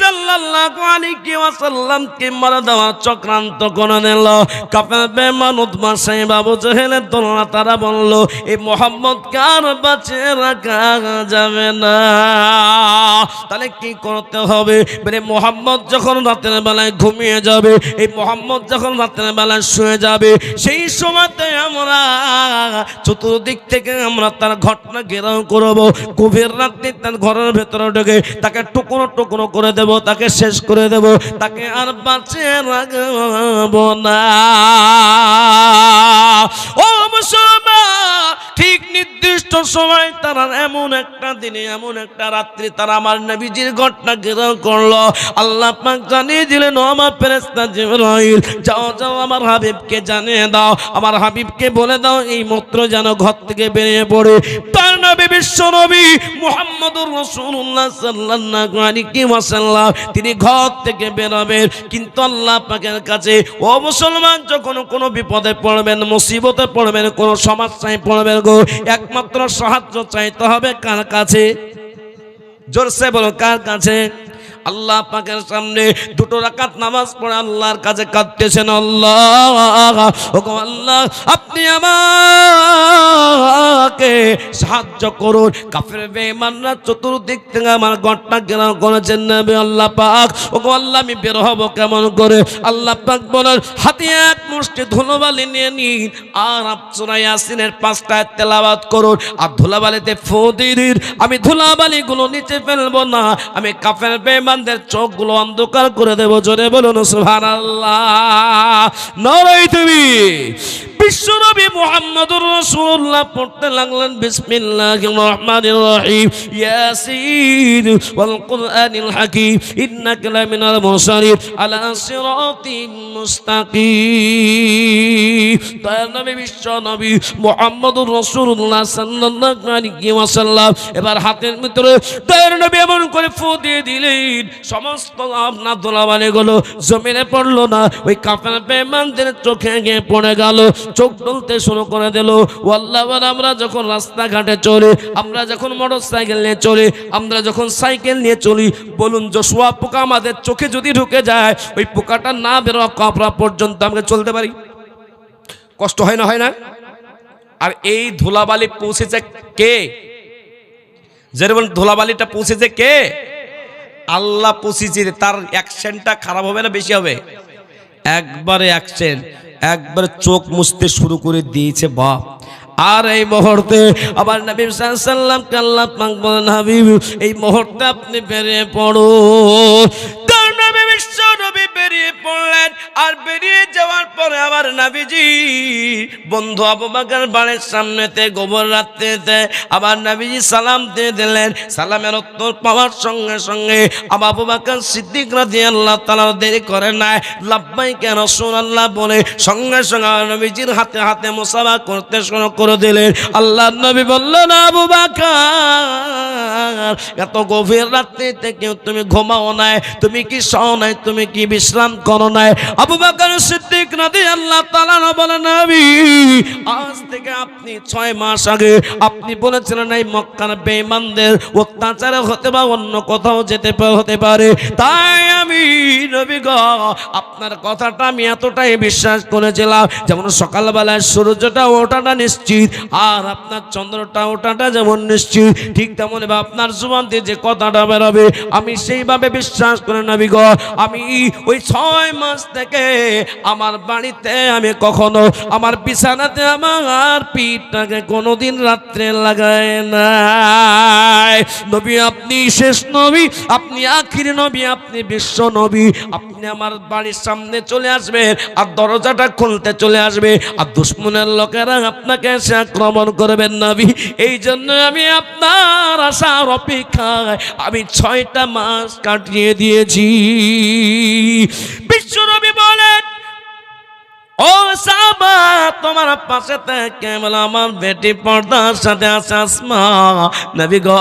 সাল্লাল্লাহু করে বাঁচে তাহলে কি করতে হবে? মানে মোহাম্মদ যখন রাতের বেলায় ঘুমিয়ে যাবে এই মোহাম্মদ যখন রাতের বেলায় শুয়ে যাবে, সেই সময়তে আমরা চতুর্দিক থেকে আমরা তার ঘটনা ঘেরাও করব। গভীর রাত্রি তার ঘরের ভেতরে ঢুকে তাকে টুকরো টুকরো করে দেব। তাকে শেষ করে দেব, তাকে আর বাঁচিয়ে রাখব না। ও ঠিক নির্দিষ্ট সময় তারা এমন একটা দিনে, এমন একটা রাত্রি তারা আমার নবীজির ঘটনা ঘেরাও করল। আল্লাহ পাক জানিয়ে দিলেন আমার ফেরেস্তা জিবরাইল, যাও যাও, আমার হাবিবকে জানিয়ে দাও, আমার হাবিবকে বলে দাও, এই মাত্র যেন ঘর থেকে বেরিয়ে পড়ে। নবী, বিশ্ব নবী সাল্লাল্লাহু আলাইহি ওয়াসাল্লাম, তিনি ঘর থেকে বেরোবেন। কিন্তু আল্লাহ পাকের কাছে, ও মুসলমান, যখন কোনো বিপদে পড়বেন, মুসিবতে পড়বেন, কোনো সমস্যায় পড়বেন গো, একমাত্র সাহায্য চাইতে হবে কার কাছে? জোরসে বলো, কার কাছে? আল্লাহ পাকের সামনে দুটো রাকাত নামাজ পড়ে আল্লাহর কাছে কাঁদতেছেন, আল্লাহ ও গো আল্লাহ, আপনি আমাকে সাহায্য করুন। কাফের বেঈমানরা চতুর্দিক থেকে আমার ঘরটা ঘেরাও করেছেন নবী আল্লাহ পাক। ও গো আল্লাহ, আমি বের হব কেমন করে? আল্লাহ পাক বলেন, হাতে এক মুষ্টি ধুলোবালি নিয়ে নিন, আর আপসুরা ইয়াসিনের পাঁচটা তেলাওয়াত করুন, আর ধুলাবালিতে ফু দিন। আমি ধুলাবালিগুলো নিচে ফেলব না, আমি কাফের বেঈমানদের চোখগুলো অন্ধকার করে দেব জোরে বলুন সুবহানাল্লাহ। নরই তুমি বিশ্বনবী মুহাম্মদুর রাসূলুল্লাহ পড়তে লাগলেন, বিসমিল্লাহির রহমানির রহিম। ইয়াসিন ওয়াল কুরআনিল হাকীম। ইন্নাকা লামিনাল মুরসালিন আলা সিরাতিন মুস্তাকিম। দয়ার নবী, বিশ্বনবী মুহাম্মদুর রাসূলুল্লাহ সাল্লাল্লাহু আলাইহি ওয়াসাল্লাম এবার হাতের ভিতরে দয়ার নবী এমন করে ফু দিয়ে দিলেন, সমস্ত আপনার দোলাবালি গুলো জমিনে পড়ল না, ওই কাফের বেঈমানদের চোখে গিয়ে পড়ে গেল। চোখ ডলতে শুরু করে দিল। ও আল্লাহ বলে আমরা যখন রাস্তাঘাটে চলি আমরা যখন মোটর সাইকেল নিয়ে চলি আমরা যখন সাইকেল নিয়ে চলি বলুন জশুয়া পোকা আমাদের চোখে যদি ঢুকে যায়, ওই পোকাটা না বেরো কাপড়া পর্যন্ত আমরা চলতে পারি। কষ্ট হয় না হয় না? আর এই ধুলাবালি পৌঁছেছে কে? যেরকম ধুলাবালিটা পৌঁছেছে কে? আল্লাহ পৌঁছেছে, তার অ্যাকশনটা খারাপ হবে না, বেশি হবে? একবারে অ্যাকশন, একবারে চোখ মুছতে শুরু করে দিয়েছে বাপ। আর এই মুহূর্তে আবার নবী সাল্লাম কাল্লা পাক হাবিব, এই মুহূর্তে আপনি বেরিয়ে পড়ো বিশ্ব আর বেরিয়ে যাওয়ার পরে আবার নাবিজি, বন্ধু আবু বাকার বাড়ির সামনেতে, গোবর রাত্রিতে আবার নাবিজি সালাম দিয়ে দিলেন। সালামের উত্তর পাওয়ার সঙ্গে সঙ্গে আবু বাকার সিদ্দিক রাজি আল্লাহ তালা দেরি করে নাই। লাভবাই কেন আল্লাহ বলে, সঙ্গে সঙ্গে নবীজির হাতে হাতে মোসাফা করতে শুরু করে দিলেন। আল্লাহ নবী বললেন, আবু বাকার, এত গভীর রাত্রিতে কেউ তুমি ঘুমাও নাই, তুমি কি সও নাই, তুমি কি বিশ্রাম করো নাই? আবু বাকার সিদ্দিক নদী আল্লাহ তালা বলে আমি আজ থেকে আপনি ছয় মাস আগে আপনি বলেছিলেন, এই মক্কার বেঈমানদের অত্যাচারে হতে বা অন্য কোথাও যেতে হতে পারে। তাই নবী গ, আপনার কথাটা আমি এতটাই বিশ্বাস করেছিলাম, যেমন সকালবেলায় সূর্যটা ওঠাটা নিশ্চিত, আর আপনার চন্দ্রটা যেমন নিশ্চিত, ঠিক তেমন আপনার জুবান যে কথাটা বেরোবে, আমি সেইভাবে বিশ্বাস করে নবী আমি ওই ছয় মাস থেকে আমার বাড়িতে আমি কখনো, আমার বিছানাতে আমার পিঠটাকে কোনোদিন রাত্রে লাগায় নাই। নবী আপনি শেষ নবী, আপনি আখির নবী, আপনি বিশ্ব নবী, আপনি আমার বাড়ির সামনে চলে আসবেন আর দরজাটা খুলতে চলে আসবে আর দুশ্মনের লোকেরা আপনাকে এসে আক্রমণ করবেন নবী। এই জন্য আমি আপনার আশার অপেক্ষায় আমি ছয়টা মাস কাটিয়ে দিয়েছি। বিশ্ব নবী বলেন, ও সাবা তোমার পাশে থেকে বলে আমার বেটি পর্দার সাথে আছে আসমা। নবী গো,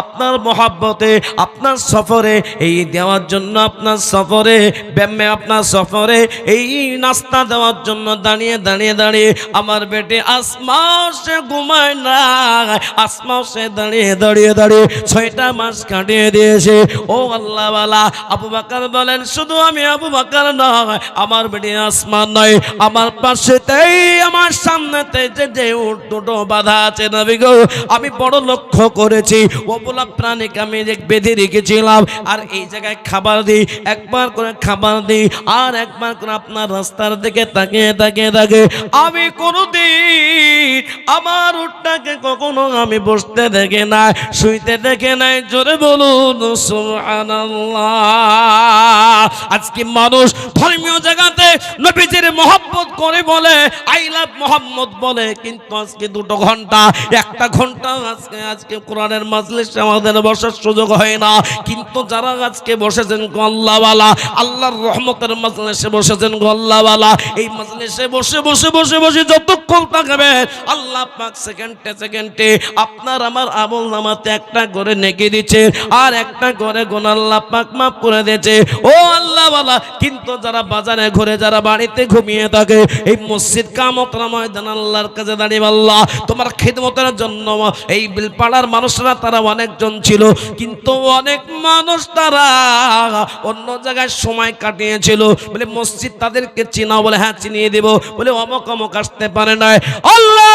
আপনার মহাব্বতে, আপনার সফরে, এই দেওয়ার জন্য আপনার সফরে, ব্যায়ামে আপনার সফরে, এই নাস্তা দেওয়ার জন্য দাঁড়িয়ে দাঁড়িয়ে দাঁড়িয়ে আমার বেটি আসমা, সে ঘুমায় না। আসমা, সে দাঁড়িয়ে দাঁড়িয়ে দাঁড়িয়ে ছয়টা মাস কাটিয়ে দিয়েছে। ও আল্লাহওয়ালা আবু বাকার বলেন, শুধু আমি আবু বাকার নয়, আমার বেটি আসমান নয়, আমার পাশেতেই আমার সামনেতে যে যে দুটো বাধা আছে নবী গো, আমি বড় লক্ষ্য করেছি। ওগুলা প্রাণীকে আমি বেঁধে রেখেছিলাম, আর এই জায়গায় খাবার দিই, একবার করে খাবার দিই, আর একবার করে আপনার রাস্তার দিকে তাকিয়ে তাকিয়ে থাকে আমি কোনোদিন আমার উটটাকে কখনো আমি বসতে দেখে শুইতে দেখে নাই, জোরে বলুন আজকে মানুষ ধর্মীয় জায়গাতে নবীজির মহব্বত করে বলে আই লাভ মোহাম্মদ বলে, কিন্তু আজকে দুটো ঘণ্টা, একটা ঘণ্টা আজকে আজকে কোরআনের মাজলিসে আমাদের বসার সুযোগ হয় না। কিন্তু যারা আজকে বসেছেন গল্লাওয়ালা আল্লাহর রহমতের মাজলিসে বসেছেন গল্লাওয়ালা এই মাজলিসে বসে বসে বসে বসে যতক্ষণ থাকবে আল্লাহ পাক সেকেন্ডে সেকেন্ডে আপনার আমার আমল নামাতে একটা করে নেকি দিচ্ছে, আর একটা করে গোন আল্লাহ পাক মাফ করে দিয়েছে। ও আল্লাহ বালা কিন্তু যারা বাজারে ঘুরে, যারা বাড়িতে ঘুমিয়ে থাকে, এই মসজিদ কামতর ময়দান, আল্লাহর কাছে দাঁড়িয়ে আল্লাহ, তোমার খেদমতের জন্য এই বিলপাড়ার মানুষরা তারা অনেকজন ছিল, কিন্তু অনেক মানুষ তারা অন্য জায়গায় সময় কাটিয়েছিল। বলে, মসজিদ তাদেরকে চিনাও। বলে হ্যাঁ চিনিয়ে দেব। বলে, অমক অমক আসতে পারে না আল্লাহ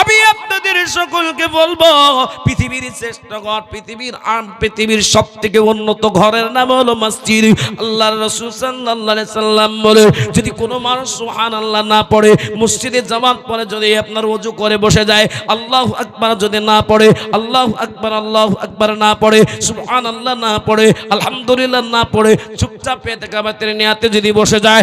আমি আপনাদের সকলকে বলব, পৃথিবীর শ্রেষ্ঠ ঘর, পৃথিবীর আম, পৃথিবীর সব থেকে উন্নত ঘরের নাম হলো মসজিদ। আল্লাহ রসুল আলাইহি সাল্লাম বলে যদি কোনো মানুষ সুহান আল্লাহ না পড়ে, মসজিদে জামাত পরে যদি আপনার উজু করে বসে যায়, আল্লাহ আকবার যদি না পড়ে, আল্লাহ আকবার আল্লাহ আকবার না পড়ে সুবহান আল্লাহ না পড়ে, আলহামদুলিল্লাহ না পড়ে, চুপচাপ পেতে কাবাতের নিয়াতে যদি বসে যায়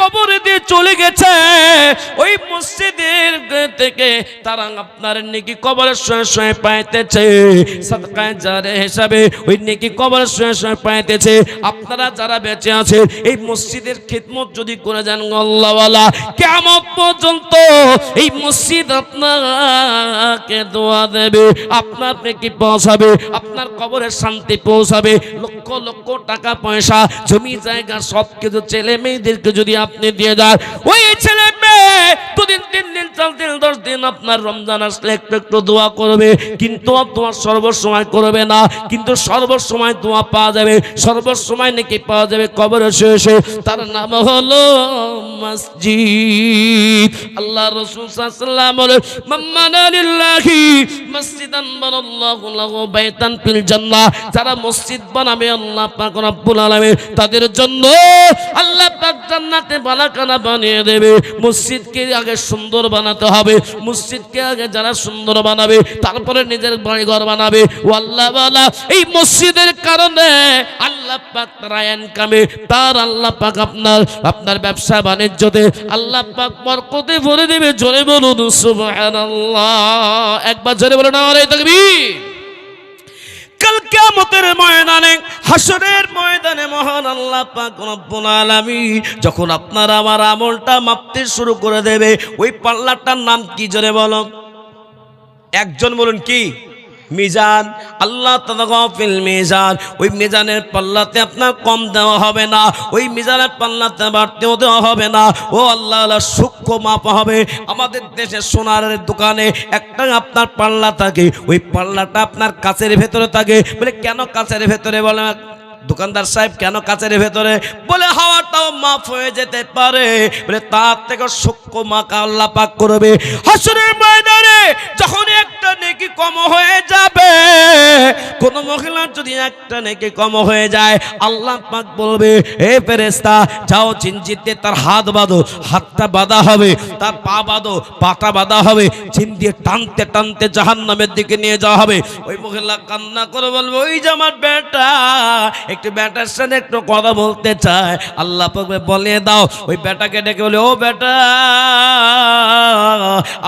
কবরে দিয়ে চলে গেছে। ওই মসজিদের থেকে তারা আপনার নেকি কবরের সঙ্গে সঙ্গে পাইতেছে। সদকায় যারে হিসাবে ওই নেকি কবরের সঙ্গে সঙ্গে পাইতেছে। আপনারা যারা বেঁচে আছে, এই মসজিদের খিদমত যদি করে যান আল্লাহওয়ালা, কেমন পর্যন্ত এই মসজিদ আপনাকে দোয়া দেবে, আপনার কি পৌঁছাবে, আপনার কবরের শান্তি পৌঁছাবে। লক্ষ লক্ষ টাকা পয়সা, জমি জায়গা সব কিছু ছেলে মেয়েদেরকে যদি আপনি দিয়ে দেন, ওই ছেলে দুদিন, তিন দিন, চার দিন, দশ দিন আপনার রমজান আসলে একটু একটু দোয়া করবে, কিন্তু তোমার সর্বসময় করবে না, কিন্তু সর্বসময় দোয়া পাওয়া যাবে, সর্বসময় নাকি পাওয়া যাবে, কবরে শেষে তার নাম হলো মসজিদ। আল্লাহ যারা মসজিদ বানাবে, আল্লাহ পাক তাদের জন্য আল্লাহ পাক জান্নাতে বানিয়ে দেবে। মসজিদকে আগে সুন্দর বানাতে হবে, মসজিদকে আগে যারা সুন্দর বানাবে, তারপরে নিজের বাড়ি ঘর বানাবে ও এই মসজিদের কারণে আল্লাহ পাক ইনকামে তার আল্লাহ পাক আপনার আপনার ব্যবসা বাণিজ্যতে আল্লাহ পাক বরকতে ভরে দেবে। জোরে বলুন, সুবহানাল্লাহ। একবার জোরে বলুন, আমার এই তাকবীর। কাল কিয়ামতের ময়দানে হাসরের ময়দানে মহান আল্লাহ আলামিন যখন আপনার আমার আমলটা মাপতে শুরু করে দেবে, ওই পাল্লাটার নাম কি জোরে বলো? একজন বলুন কি? মিজান, আল্লাহ তাদাগফিল মিজান। ওই মিজানের পাল্লাতে আপনার কম দেওয়া হবে না, ওই মিজানের পাল্লাতে বাড়তেও দেওয়া হবে না। ও আল্লাহ আল্লাহ, সূক্ষ্ম মাপ হবে। আমাদের দেশে সোনারের দোকানে একটা আপনার পাল্লা থাকে, ওই পাল্লাটা আপনার কাছের ভেতরে থাকে। বলে, কেন কাছের ভেতরে বলে? দোকানদার সাহেব, কেন কাছের ভেতরে? বলে, হাওয়াটাও মাফ হয়ে যেতে পারে। বলে, তার থেকে সূক্ষ্ম মাকা আল্লাহ পাক করবে। হাসুরের ময়দানে যখন একটা নেকি কম হয়ে যাবে, কোন মহিলার যদি একটা নেকি কম হয়ে যায়, আল্লাহ পাক বলবে হে ফেরেশতা, যাও চিনচিতে তার হাত বাঁধো, হাতটা বাঁধা হবে, তার পা বাঁধো, পাটা বাঁধা হবে চিন দিয়ে টানতে টানতে জাহান্নামের দিকে নিয়ে যাওয়া হবে। ওই মহিলা কান্না করে বলবে, ওই যে আমার বেটা, একটু বেটার সাথে একটু কথা বলতে চায়। আল্লাহ পাক বলে দাও। ওই বেটাকে ডেকে বলে, ও বেটা,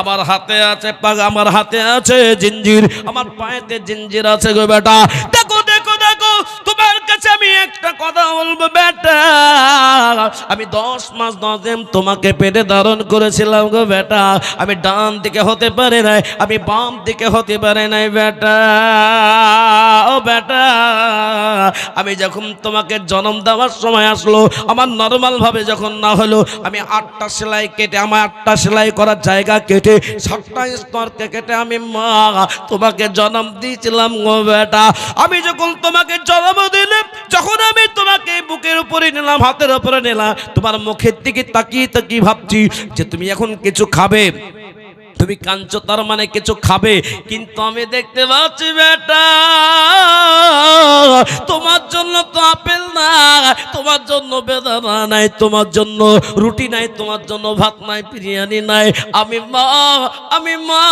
আমার হাতে আছে পাগ আমার হাতে আছে জিঞ্জির, আমার পায়েতে জিঞ্জির আছে গো বেটা। দেখো দেখো দেখো, তোমার কাছে আমি একটা কথা বলব বেটা। আমি দশ মাস দশ দিন তোমাকে পেটে ধারণ করেছিলাম গো বেটা। আমি ডান দিকে হতে পারে নাই, আমি বাম দিকে হতে পারে নাই বেটা। ও বেটা, আমি যখন তোমাকে জন্ম দেওয়ার সময় আসলো, আমার নর্মাল ভাবে যখন না হলো, আমি আটটা সেলাই কেটে, আমার আটটা সেলাই করার জায়গা কেটে, সাতটা স্তরকে কেটে আমি মা, তোমাকে জন্ম দিয়েছিলাম গো বেটা। আমি যখন তোমাকে জন্ম দিলাম, যখন আমি তোমাকে বুকের উপরে নিলাম, হাতের উপরে নিলাম। তোমার মুখের দিকে তাকিয়ে তাকিয়ে ভাবছি যে তুমি এখন কিছু খাবে। তুমি কাঞ্চ তার মানে কিছু খাবে। কিন্তু আমি দেখতে পাচ্ছি বেটা, তোমার জন্য তো আপেল তোমার জন্য বেদানা নাই, তোমার জন্য রুটি নাই, তোমার জন্য ভাত নাই, বিরিয়ানি নাই। আমি মা আমি মা,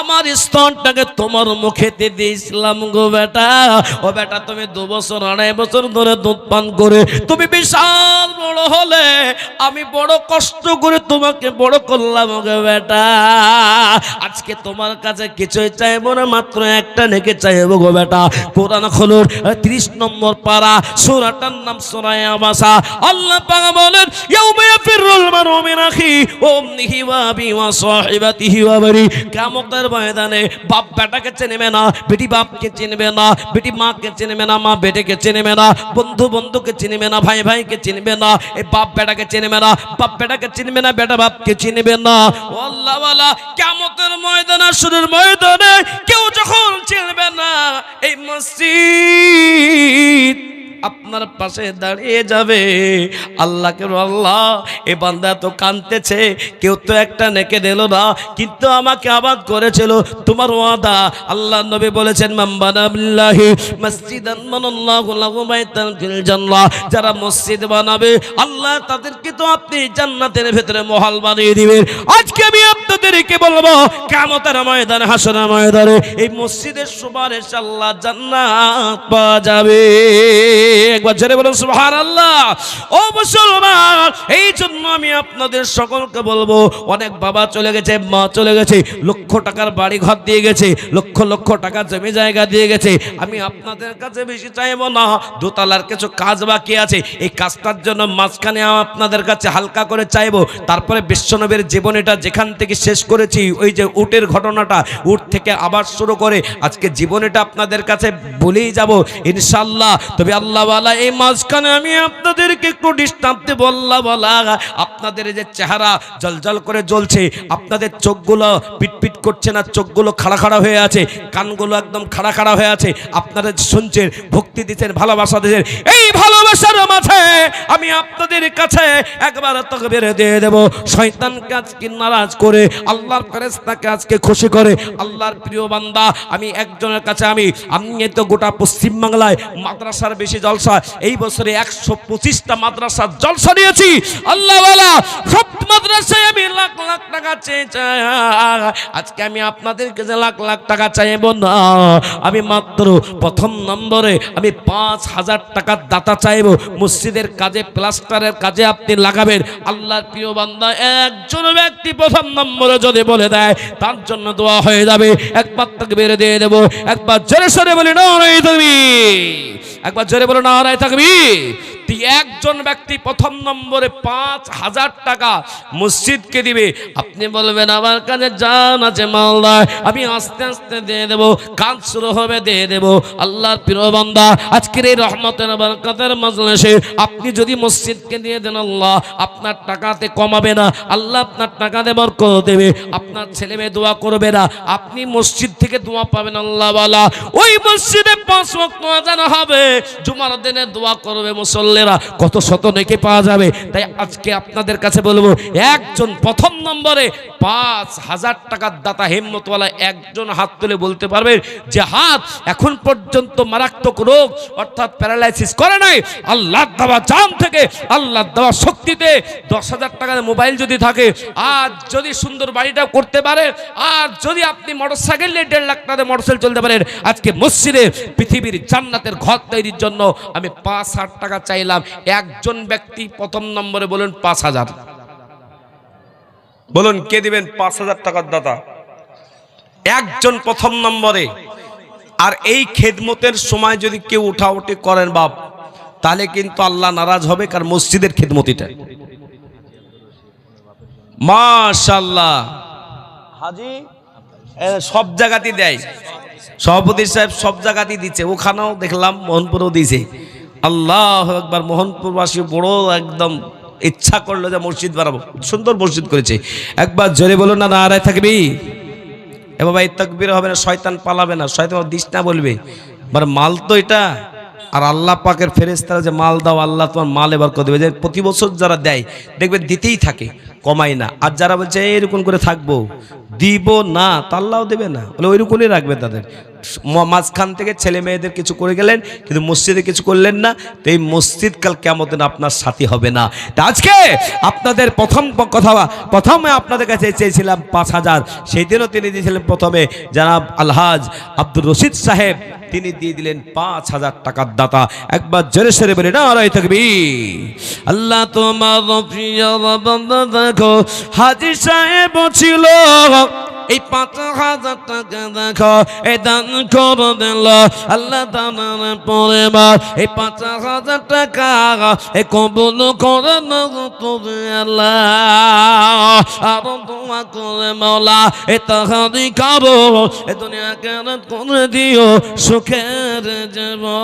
আমার স্তনটাকে তোমার মুখেতে দিয়েছিলাম গো বেটা। ও বেটা, তুমি দু বছর, আড়াই বছর ধরে দুধ পান করে তুমি বিশাল বড় হলে আমি বড় কষ্ট করে তোমাকে বড় করলাম গো বেটা। আজকে তোমার কাছে কিছুই চাইব না, মাত্র একটা নেকে চাইব গো বেটা। কোরআন খোলুর ত্রিশ নম্বর পারা, সুরাটার নাম সোনায় আবাসা আল্লাহ পাক বলেন বন্ধু বন্ধুকে চিনবে না ভাই ভাইকে চিনবে না। এই বাপ বেটাকে চিনবে না, বাপ বেটাকে চিনবে না, বেটা বাপকে চিনবে না। ও আল্লাহ ওয়ালা কিয়ামতের ময়দানে শুরুর ময়দানে কেউ যখন চিনবে না, এই মসজিদ আপনার পাশে দাঁড়িয়ে যাবে। আল্লাহকে আল্লাহ, এ বান্দা তো কানতেছে কেউ তো একটা নেকে দিল না, কিন্তু আমাকে আবাদ করেছিল তোমার ওয়াদা। আল্লাহ নবী বলেছেন মাম্বানাবিল্লাহি মসজিদান মানাল্লাহু লাহু বাইতান ফিল জান্নাহ। যারা মসজিদ বানাবে, আল্লাহ তাদেরকে তো আপনি জান্নাতের ভেতরে মহল বানিয়ে দিবেন। আজকে আমি আপনাদেরকে বলব, কিয়ামতের ময়দানে, হাসরের ময়দানে এই মসজিদের সুপারিশ আল্লাহ জান্নাত পাওয়া যাবে। একবার জোরে বলুন, সুবহানাল্লাহ। ও মুসলমান এই জন্য আমি আপনাদের সকলকে বলব, অনেক বাবা চলে গেছে, মা চলে গেছে, লক্ষ টাকার বাড়ি ঘর দিয়ে গেছে, লক্ষ লক্ষ টাকা জমি জায়গা দিয়ে গেছে। আমি আপনাদের কাছে বেশি চাইব না, দোতলার কিছু কাজ বাকি আছে, এই কাজটার জন্য মাঝখানে আপনাদের কাছে হালকা করে চাইব। তারপরে বিশ্বনবীর জীবনীটা যেখান থেকে শেষ করেছি, ওই যে উটের ঘটনাটা, উট থেকে আবার শুরু করে, আজকে জীবনীটা আপনাদের কাছে বলেই যাব ইনশাল্লাহ তবে আল্লাহওয়ালা, এই মাঝখানে আমি আপনাদেরকে একটু ডিস্টার্ব দেব, আল্লাহওয়ালা। আপনাদের যে চেহারা জলজল করে জ্বলছে, আপনাদের চোখগুলো পিটপিট করছে না, চোখগুলো খাড়া খাড়া হয়ে আছে, কানগুলো একদম খাড়া খাড়া হয়ে আছে আপনারা শুনছেন, ভক্তি দিচ্ছেন, ভালোবাসা দিচ্ছেন। এই ভালোবাসার মাঝে আমি আপনাদের কাছে একবার তোকে বেড়ে দিয়ে দেব। শয়তানকে আজকে নারাজ করে, আল্লাহর ফেরেস্তাকে আজকে খুশি করে, আল্লাহর প্রিয় বান্দা, আমি একজনের কাছে আমি আমি তো গোটা পশ্চিমবাংলায় মাদ্রাসার বেশি জলসা, এই বছরে একশো পঁচিশটা মাদ্রাসার জলসা দিয়েছি আল্লাহ সব মাদ্রাসায় আমি লাখ লাখ টাকা চাই। আজকে আমি আপনাদের কাছে লাখ লাখ টাকা চাইব না, আমি মাত্র প্রথম নম্বরে আমি পাঁচ হাজার টাকার দাতা চাইব। মসজিদের কাজে, প্লাস্টারের কাজে আপনি লাগাবেন। আল্লাহর প্রিয় বান্দা, একজন ব্যক্তি প্রথম নম্বরে যদি বলে দেয়, তার জন্য দোয়া হয়ে যাবে। একবার তাকে বেড়ে দিয়ে দেবো। একবার জোরে সরে বলি না তুমি একবার জোরে বলো না রায় থাকবি একজন ব্যক্তি প্রথম নম্বরে পাঁচ হাজার টাকা মসজিদকে দিবে আপনি বলবেন আমার কাছে জান আছে মালদা আমি আস্তে আস্তে দিয়ে দেবো কাজ শুরু হবে দিয়ে দেবো আল্লাহর প্রিয় বান্দা আজকের এই রহমতের বরকতের মজলিসে আপনি যদি মসজিদকে দিয়ে দেন আল্লাহ আপনার টাকাতে কমাবে না আল্লাহ আপনার টাকা দেবার করে দেবে আপনার ছেলে মেয়ে দোয়া করবে না, আপনি মসজিদ থেকে দোয়া পাবেন আল্লাহ ওই মসজিদে পাঁচ আজান হবে, জুমার দিনে দোয়া করবে মুসল্লেরা কত শত নেকি পাওয়া যাবে? তাই আজকে আপনাদের কাছে বলব, একজন প্রথম নম্বরে পাঁচ হাজার টাকার দাতা হেম্মতওয়ালা একজন হাত তুলে বলতে পারবে যে হাত এখন পর্যন্ত মারাত্মক রোগ, অর্থাৎ প্যারালাইসিস করে নাই। আল্লাহ দেওয়া জান থেকে আল্লাহ দেওয়া শক্তিতে দশ হাজার টাকার মোবাইল যদি থাকে, আর যদি সুন্দর বাড়িটা করতে পারে, আর যদি আপনি মোটরসাইকেল নিয়ে দেড় লাখ টাকা মোটরসাইকেল চলতে পারেন, আজকে মসজিদে পৃথিবীর জান্নাতের ঘর তৈরির জন্য আমি পাঁচ হাজার টাকা চাইলাম একজন ব্যক্তি প্রথম নম্বরে বলুন পাঁচ হাজার। বলুন কে দিবেন পাঁচ হাজার টাকার দাতা? একজন প্রথম নম্বরে। আর এই খেদমতের সময় যদি কেউ উঠাউটি করেন বাপ তাহলে কিন্তু আল্লাহ নারাজ হবে কারণ মসজিদের খেদমতিটা মাশাল্লাহ হাজি? সব জায়গাতেই দেয়। সভাপতি সাহেব সব জায়গাতেই দিচ্ছে। ওখানেও দেখলাম মোহনপুরেও দিয়েছে। আল্লাহ একবার মোহনপুরবাসী বড় একদম ইচ্ছা করল যে মসজিদ বানাবো। সুন্দর মসজিদ করেছে। একবার জোরে বলো না, নারায় থাকবি? এ বাবা, এই তকবির হবে না, শয়তান পালাবে না, শয়তান দিস না বলবে। মানে মাল তো এটা। আর আল্লাহ পাকের ফেরেস্তারা যে মাল দাও, আল্লাহ তোমার মাল এবার করে দেবে। যে প্রতি বছর যারা দেয়, দেখবে দিতেই থাকে কমাই না। আর যারা বলছে এরকম করে থাকব, দিব না তা দেবে না। বলে, ওইরকমই রাখবে তাদের। মাঝখান থেকে ছেলে মেয়েদের কিছু করে গেলেন, কিন্তু মসজিদে কিছু করলেন না, তো এই মসজিদ কাল কেমন আপনার সাথী হবে না। আজকে আপনাদের প্রথম কথা, প্রথমে আপনাদের কাছে চেয়েছিলাম পাঁচ হাজার, সেই দিনও তিনি দিয়েছিলেন প্রথমে, জানাব আলহাজ আব্দুর রশিদ সাহেব, তিনি দিয়ে দিলেন পাঁচ হাজার টাকার দাতা। একবার জোরে সরে বলে না আড়াই থাকবি আল্লাহ তোমার প্রিয় দেখো হাজি সাহেব ছিল। এই পাঁচ হাজার টাকা দেখো এই দান করে দিল। আল্লাহ দানার পরে মা এই পাঁচ হাজার টাকা এই কবুল করে তুমি আল্লাহ। আর দোয়া করে মৌলা এ তাহারি কারও এ দুনিয়া কেন করে দিও সুখের জীবন।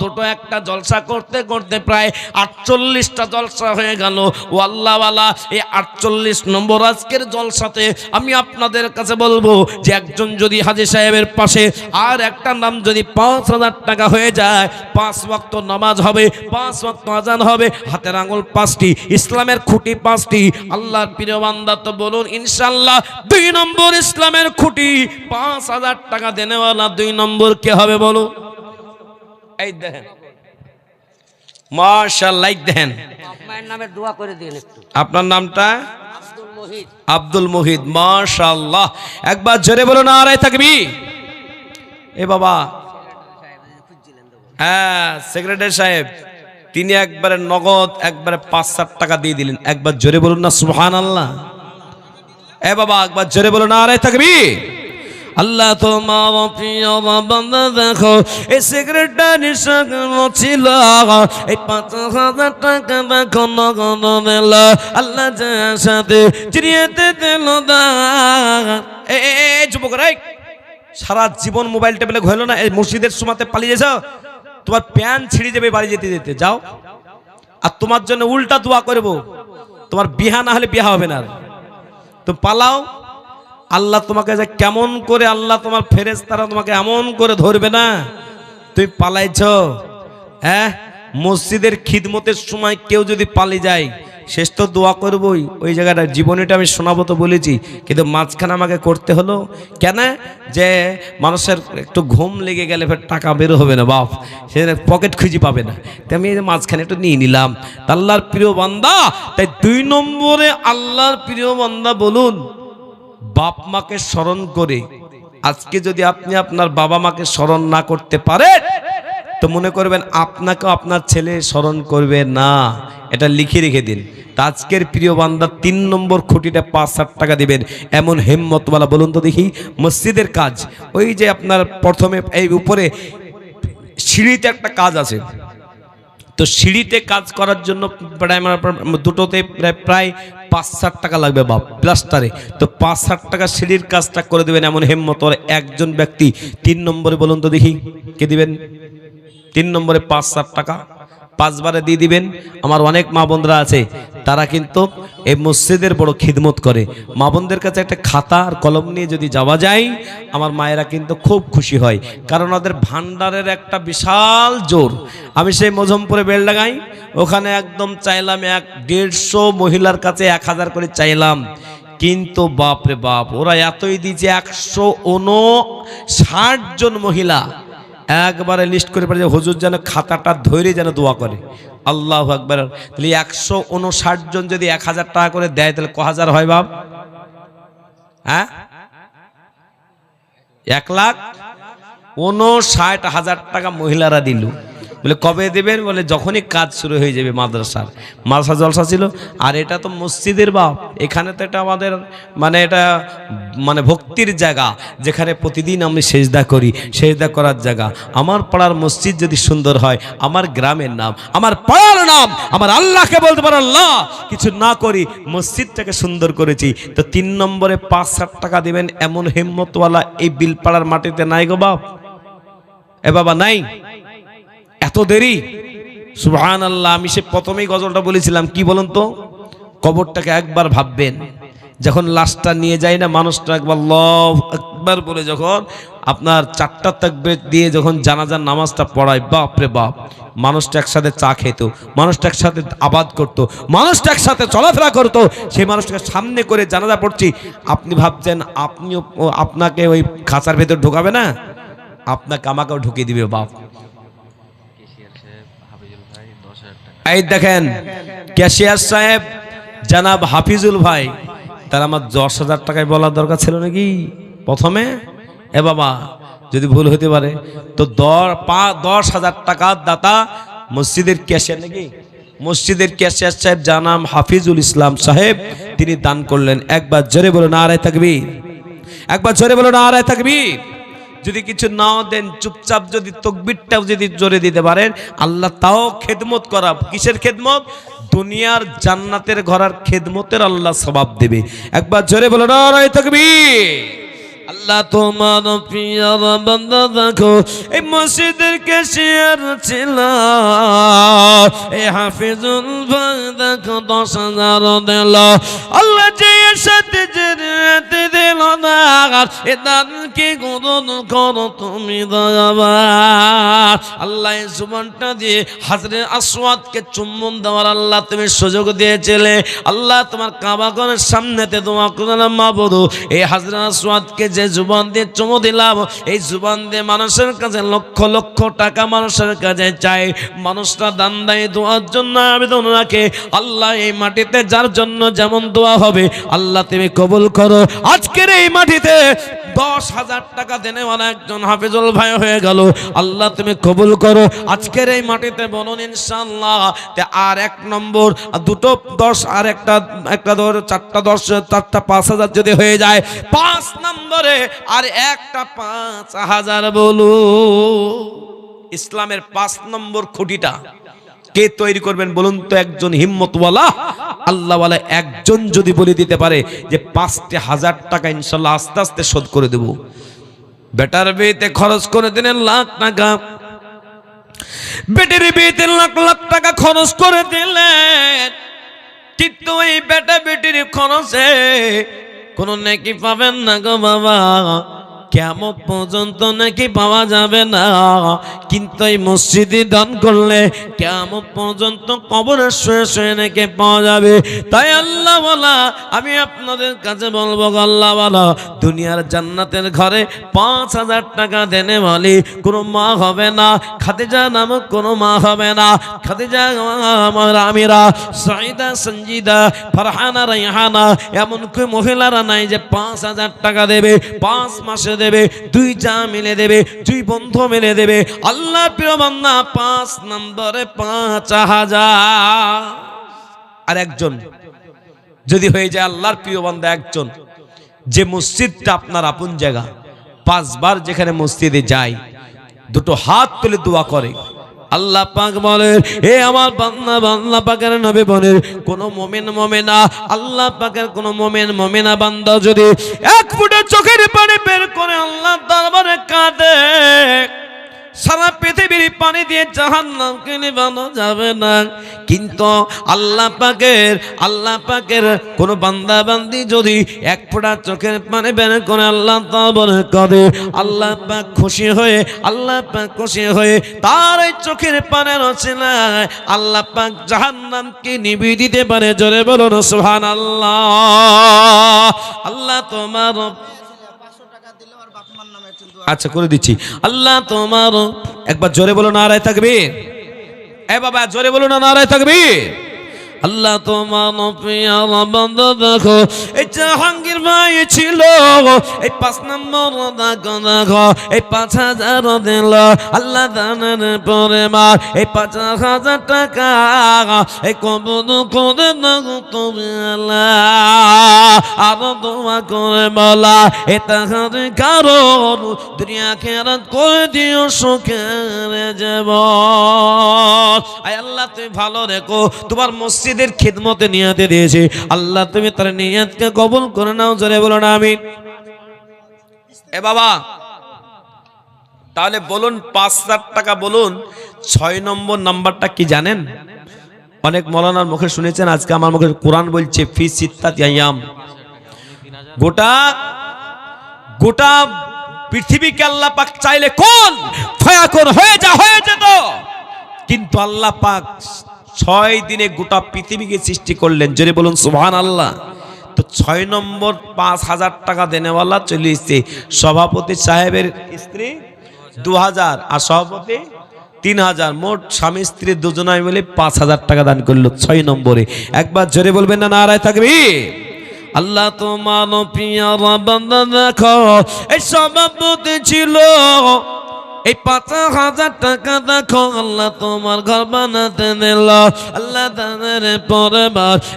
দুটো একটা জলসা করতে করতে প্রায় আটচল্লিশটা জলসা হয়ে গেল। ও আল্লাহওয়ালা এই আটচল্লিশ নম্বর আজকের জলসাতে আমি আপনাদের কাছে বলব যে একজন যদি হাজি সাহেবের পাশে আর একটা নাম যদি পাঁচ হাজার টাকা হয়ে যায় পাঁচ ওয়াক্ত নামাজ হবে পাঁচ ওয়াক্ত আজান হবে হাতের আঙুল পাঁচটি ইসলামের খুঁটি পাঁচটি আল্লাহর প্রিয় বান্দা তো বলুন ইনশাল্লাহ দুই নম্বর ইসলামের খুঁটি পাঁচ হাজার টাকা দেনেওয়ালা দুই নম্বর কে হবে বলুন এই দেখেন। দোয়া করে দিন আপনার নামটা? আব্দুল মহিদ মাশাল্লাহ একবার জোরে বলো না আড়াই থাকবি এ বাবা। হ্যাঁ সেক্রেটারি সাহেব, তিনি একবারে নগদ, একবারে পাঁচ সাত টাকা দিয়ে দিলেন। একবার জোরে বলুন না সুহান আল্লাহ এ বাবা, একবার জোরে বলুন না আড়াই থাকবি আল্লাহ তোমার প্রিয় বান্দা দেখো, এই সেক্রেটারি ছিল। এই পাঁচ হাজার টাকা দেখো, নগদ দিল আল্লাহ যার সাথে চিড়িয়েতে দিল দান এ যুবক রাই সারা জীবন মোবাইল টেবিলে ঘইল না, এই মসজিদের সময়তে পালিয়ে যাও তোমার প্যান ছিঁড়ে যাবে বাড়ি যেতে যেতে, যাও। আর তোমার জন্য উল্টা দোয়া করব। তোমার বিহা না হলে বিহা হবে না। তো পালাও। আল্লাহ তোমাকে যে কেমন করে আল্লাহ তোমার ফেরেস তারা তোমাকে এমন করে ধরবে না? তুমি পালাইছ। হ্যাঁ? মসজিদের খিদমতের সময় কেউ যদি পালিয়ে যায়, শেষ তো দোয়া করবই। ওই জায়গাটা জীবনীটা আমি শোনাবো তো বলেছি, কিন্তু মাঝখানে আমাকে করতে হলো। কেন? যে মানুষের একটু ঘুম লেগে গেলে ফের টাকা বের হবে না, বাপ। সে পকেট খুঁজে পাবে না। তাই আমি এই মাঝখানে একটু নিয়ে নিলাম। আল্লাহর প্রিয় বান্দা, তাই দুই নম্বরে আল্লাহর প্রিয় বান্দা বলুন। বাপ মাকে স্মরণ করে, আজকে যদি আপনি আপনার বাবা মাকে স্মরণ না করতে পারেন তো মনে করবেন আপনাকেও আপনার ছেলে স্মরণ করবে না। এটা লিখে রেখে দিন। আজকের প্রিয় বান্দা তিন নম্বর খুঁটিটা পাঁচ ষাট টাকা দেবেন। এমন হেম্মতওয়ালা, বলুন তো দেখি, মসজিদের কাজ। ওই যে আপনার প্রথমে এই উপরে সিঁড়িতে একটা কাজ আছে। তো সিঁড়িতে কাজ করার জন্য প্রায় প্রায় দুটোতে প্রায় প্রায় পাঁচ ষাট টাকা লাগবে বাপ প্লাস্টারে তো পাঁচ ষাট টাকা সিঁড়ির কাজটা করে দেবেন এমন হেম্মত ওর একজন ব্যক্তি। তিন নম্বরে বলুন তো দেখি, কে দিবেন? তিন নম্বরে পাঁচ ষাট টাকা। পাঁচবারে দিয়ে দিবেন। আমার অনেক মা বোনরা আছে, তারা কিন্তু এই মসজিদের বড় খিদমত করে। মা বোনদের কাছে একটা খাতা আর কলম নিয়ে যদি যাওয়া যায়, আমার মায়েরা কিন্তু খুব খুশি হয়। কারণ ওদের ভান্ডারের একটা বিশাল জোর। আমি সেই মজমপুরে বেল লাগাই, ওখানে একদম চাইলাম এক দেড়শো মহিলার কাছে এক হাজার করে চাইলাম। কিন্তু বাপ রে বাপ, ওরা এতই দিয়েছে একশো ষাট জন মহিলা। একবারে লিস্ট করে পারে যে হুজুর যেন খাতাটা ধরে যেন দোয়া করে। আল্লাহ একবার তাহলে একশো উনষাট জন যদি এক হাজার টাকা করে দেয়, তাহলে ক হাজার হয় বাপ? হ্যাঁ? এক লাখ উনষাট হাজার টাকা মহিলারা দিল। বলে, কবে দেবেন? বলে, যখনই কাজ শুরু হয়ে যাবে মাদ্রাসার। মাদ্রাসা জলসা ছিল, আর এটা তো মসজিদের বাপ। এখানে তো এটা আমাদের মানে এটা মানে ভক্তির জায়গা, যেখানে প্রতিদিন আমি সেজদা করি, সেজদা করার জায়গা। আমার পাড়ার মসজিদ যদি সুন্দর হয়, আমার গ্রামের নাম, আমার পাড়ার নাম, আমার আল্লাহকে বলতে পারো, আল্লাহ, কিছু না করি, মসজিদটাকে সুন্দর করেছি, তো তিন নম্বরে পাঁচ ষাট টাকা দেবেন, এমন হিম্মতওয়ালা এই বিলপাড়ার মাটিতে নাই গো বাপ? এ বাবা, নাই? এত দেরি? সুবহান আল্লাহ আমি সে প্রথমেই গজলটা বলেছিলাম, কি বলুন তো? কবরটাকে একবার ভাববেন, যখন লাশটা নিয়ে যায় না, মানুষটা একবার লভ একবার বলে যখন আপনার চারটা তাকবে দিয়ে যখন জানাজার নামাজটা পড়ায়, বাপ রে বাপ, মানুষটা একসাথে চা খেত, মানুষটা একসাথে আবাদ করত, মানুষটা একসাথে চলাফেরা করতো সেই মানুষটাকে সামনে করে জানাজা পড়ছি, আপনি ভাবছেন আপনিও, আপনাকে ওই খাঁচার ভেতর ঢোকাবে না? আপনাকে আমাকেও ঢুকিয়ে দিবে বাপ। এই দেখেন, ক্যাশিয়ার সাহেব, জানাব হাফিজুল ভাই, তার আমার দশ হাজার টাকায় বলার দরকার ছিল নাকি? প্রথমে? এ বাবা, যদি ভুল হতে পারে, তো দশ হাজার টাকার দাতা মসজিদের ক্যাশিয়ার নাকি? মসজিদের ক্যাশিয়ার সাহেব জানাম হাফিজুল ইসলাম সাহেব, তিনি দান করলেন। একবার জোরে বলো না আড়াই থাকবি একবার জোরে বলো না আড়াই থাকবি যদি কিছু নাও দেন, চুপচাপ যদি তকবিরটাও যদি জোরে দিতে পারেন, আল্লাহ তাও খেদমত করা। কিসের খেদমত? দুনিয়ার জান্নাতের ঘরার খেদমতের আল্লাহ সবাব দেবে। একবার জোরে বলো রায় থাকবি আল্লাহ তোমার প্রিয়ার বান্দা দেখো, এই মসজিদের কেশিয়ার ছিল। এই হাফিজুল ভাই দেখো, দশ হাজার দিল। আল্লাহ যে সাথে যে দিল না। এ দান কি গ্রহণ করো তুমি দয়াবার? আল্লাহ জুবানটা দিয়ে হাজরে আসওয়াদকে চুম্বন দেওয়ার আল্লাহ তুমি সুযোগ দিয়েছিলে। আল্লাহ তোমার কাবাগরের সামনেতে দোয়া করলাম মা বধু, এই হাজরে আসওয়াদকে যে জুবান দিয়ে চুমো দিলাম, এই জুবান দিয়ে মানুষের কাছে লক্ষ লক্ষ টাকা মানুষের কাছে চাই। মানুষরা দান দেয়, দোয়ার জন্য আবেদন রাখে। আল্লাহ এই মাটিতে যার জন্য যেমন দোয়া হবে, আল্লাহ তুমি কবুল করো। আজকের এই মাটিতে দশ হাজার টাকা দেনেওয়ালা একজন হাফিজুল ভাই হয়ে গেল। আল্লাহ তুমি কবুল করো। আজকের এই মাটিতে বলুন ইনশাল্লাহ আর এক নম্বর দুটো দশ, আর একটা একটা ধর চারটা দশ, চারটা পাঁচ হাজার যদি হয়ে যায়, পাঁচ নম্বরে আর একটা পাঁচ হাজার বলো ইসলামের পাঁচ নম্বর খুঁটিটা। কে তৈরি করবেন বলুন তো, একজন হিম্মতওয়ালা? আল্লাহওয়ালা একজন যদি বলে দিতে পারে যে পাঁচটি হাজার টাকা ইনশাল্লাহ আস্তে আস্তে শোধ করে দেব। বেটার বিয়েতে খরচ করে দিলেন লাখ টাকা। বেটের বিয়েতে লাখ লাখ টাকা খরচ করে দিলেন। কিন্তু এই বেটা বেটির খরচে কোনো নাকি পাবেন না গো বাবা। কেমন পর্যন্ত নাকি পাওয়া যাবে না। কিন্তু এই মসজিদে দান করলে কেমন পর্যন্ত কবরের শুয়ে শুয়ে নাকি পাওয়া যাবে। তাই আল্লাহ বলা আমি আপনাদের কাছে বলব আল্লাহ বলা দুনিয়ার জান্নাতের ঘরে পাঁচ হাজার টাকা দেনে বলি কোনো মা হবে না, খাদিজা নামক কোনো মা হবে না। খাদিজা আমার সাইদা, সঞ্জিদা, ফারহানা, রাইহানা এমন কি মহিলারা নাই যে পাঁচ হাজার টাকা দেবে। পাঁচ মাসে দেবে। দুই যা মিলে দেবে, দুই বন্ধু মিলে দেবে। আল্লাহ প্রিয় বান্দা, পাঁচ নম্বরে পাঁচ হাজার। আর একজন, যদি হয়ে যায় আল্লাহর প্রিয় বান্দা একজন, যে মসজিদটা আপনার আপন জায়গা, পাঁচবার যেখানে মসজিদে যায়, দুটো হাত তুলে দোয়া করে। আল্লাহ পাক বলে, এ আমার বান্না বান্না পাকের নবী বনের কোন মোমেন, মোমেনা, আল্লাহ পাকের কোন মোমেন, মোমেনা বান্দা যদি এক ফুটে চোখের পানি বের করে আল্লাহ দরবারে কাঁদে সারা পৃথিবীর পানি দিয়ে জাহান্নামকে নিবানো যাবে না। কিন্তু আল্লাহ পাকের আল্লাহ পাকের কোন বান্দা বান্দি যদি এক ফোঁটা চোখের পানি বের করে আল্লাহ তাবর করে, আল্লাহ পাক খুশি হয়ে, আল্লাহ পাক খুশি হয়ে তার এই চোখের পানের রচনায় আল্লাহ পাক জাহান্নামকে নিবি দিতে পারে। জোরে বলুন সুহান আল্লাহ আল্লাহ তোমার আচ্ছা করে দিচ্ছি। আল্লাহ তোমার, একবার জোরে বলো, নারায় থাকবে? এ বাবা, জোরে বলো না, নারায় থাকবে? আল্লাহ তোমার বন্ধ দেখো, এই জাহাঙ্গীর ভাই ছিল, এই পাঁচ নম্বর দেখো দেখো, এই পাঁচ হাজার দিল, আল্লাহ দানের পরে মা এই পাঁচ হাজার টাকা, এই কবন করে দেখো তুমি আল্লাহ। আরও দোয়া করে বলা এটা কারণ, দুনিয়া খেরাত করে দিও সুখের যাব আয় আল্লাহ, তুমি ভালো রেখো, তোমার মসজিদের খিদমতে নিয়াতে দিয়েছে। আল্লাহ, তুমি তার নিয়াতকে কবুল করে নাও, জোরে বলো না আমি এ বাবা, তাহলে বলুন, পাঁচ হাজার টাকা বলুন, ছয় নম্বর নাম্বারটা কি জানেন? অনেক মৌলানার মুখে শুনেছেন, আজকে আমার মুখে কোরআন বলছে, ফি গোটা গোটা পৃথিবীকে আল্লাহ পাক চাইলে কোন? হয়ে যা, হয়ে যেত। কিন্তু আল্লাহ পাক ছয় দিনে গোটা পৃথিবীকে সৃষ্টি করলেন। জোরে বলুন সুবহান আল্লাহ তো ছয় নম্বর পাঁচ হাজার টাকা দেনেওয়ালা চলে এসছে। সভাপতি সাহেবের স্ত্রী দু হাজার, আর সভাপতি তিন হাজার। মোট স্বামী স্ত্রী দুজনায় মিলে পাঁচ হাজার টাকা দান করল ছয় নম্বরে। একবার জোরে বলবেন না, নারায় থাকবি? আল্লাহ তোমার বান্দা দেখো এই সভাপতি ছিল। এই পাঁচ হাজার টাকা দেখো, আল্লাহ তোমার ঘর বানাতে দিল আল্লাহ তাদের পরে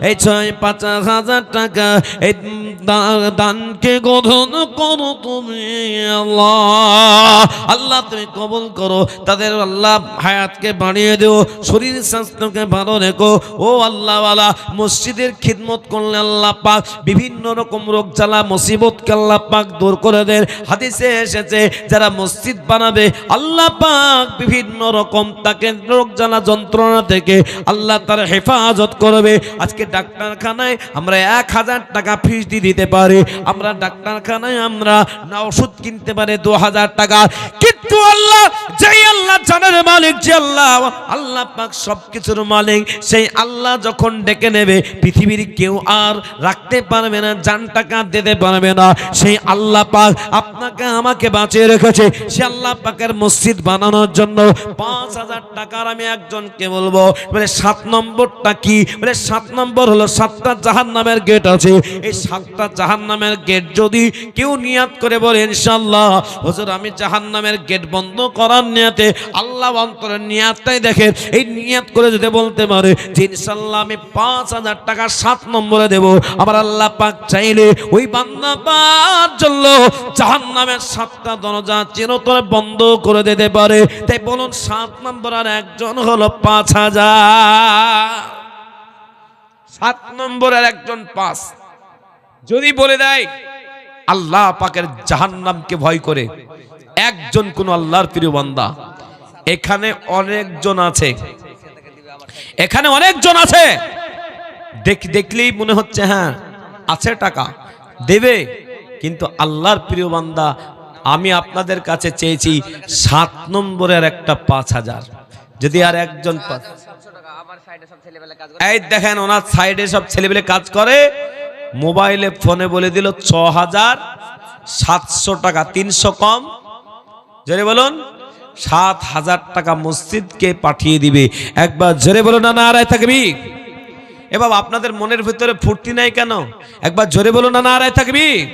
এই ছয় পাঁচ হাজার টাকা, এই দানকে গ্রহণ করো তুমি, আল্লাহ। আল্লাহ, তুমি কবল করো। তাদের আল্লাহ হায়াতকে বাড়িয়ে দিও, শরীর স্বাস্থ্যকে ভালো রেখো। ও আল্লাহওয়ালা, মসজিদের খিদমত করলে আল্লাহ পাক বিভিন্ন রকম রোগ জ্বালা, মুসিবতকে আল্লাহ পাক দূর করে দেন। হাদিসে এসেছে, যারা মসজিদ বানাবে, আল্লাহ পাক বিভিন্ন রকম তাকে রোগ জ্বালা যন্ত্রণা থেকে আল্লাহ তার হেফাজত করবে। আজকে ডাক্তারখানায় আমরা এক হাজার টাকা ফিস দিয়ে দিতে পারি। আমরা ডাক্তারখানায় আমরা না ওষুধ কিনতে পারে দু হাজার টাকা। কিন্তু আল্লাহ, যেই আল্লাহ জানের মালিক, যে আল্লাহ আল্লাহ পাক সব কিছুর মালিক, সেই আল্লাহ যখন ডেকে নেবে, পৃথিবীর কেউ আর রাখতে পারবে না জান টাকা দিতে পারবে না। সেই আল্লাহ পাক আপনাকে, আমাকে বাঁচিয়ে রেখেছে। সে আল্লাহ পাকের মসজিদ বানানোর জন্য পাঁচ হাজার টাকার আমি একজনকে বলব, বলে সাত নম্বরটা কি? বলে সাত নম্বর হলো সাতটা জাহান নামের গেট আছে। এই সাতটা জাহান নামের গেট যদি কেউ নিয়াত করে বলে ইনশাল্লাহ হুজুর, আমি জাহান নামের গেট বন্ধ করার নিয়াতে আল্লাহ অন্তরের নিয়াতটাই দেখে এই নিয়াত করে যদি বলতে পারে যে ইনশাল্লাহ আমি পাঁচ হাজার টাকা সাত নম্বরে দেব। আমার আল্লাহ পাক চাইলে ওই বান্দা পার জন্য জাহান নামের সাতটা দরজা চিরতরে বন্ধ করে দিতে পারে। তাই বলুন, সাত নম্বর আর একজন হলো পাঁচ হাজার। সাত নম্বরের একজন পাঁচ। যদি বলে দেয় আল্লাহ পাকের জাহান্নামকে ভয় করে। একজন কোন আল্লাহর প্রিয় বান্দা। এখানে অনেকজন আছে। এখানে অনেকজন আছে। দেখ দেখলেই মনে হচ্ছে হ্যাঁ আছে টাকা দেবে। কিন্তু আল্লাহর প্রিয় বান্দা আমি আপনাদের কাছে চেয়েছি সাত নম্বরের একটা পাঁচ হাজার। যদি আর একজন পাঁচ এই দেখেন ওনার সাইডে সব ছেলেবেলে কাজ করে। মোবাইলে, ফোনে বলে দিল ছ হাজার সাতশো টাকা, তিনশো কম। জোরে বলুন সাত হাজার টাকা মসজিদকে পাঠিয়ে দিবে। একবার জোরে বলুন, না নারায় থাকবি। এবার আপনাদের মনের ভিতরে ফুর্তি নাই কেন? একবার জোরে বলুন, না নারায় থাকবি।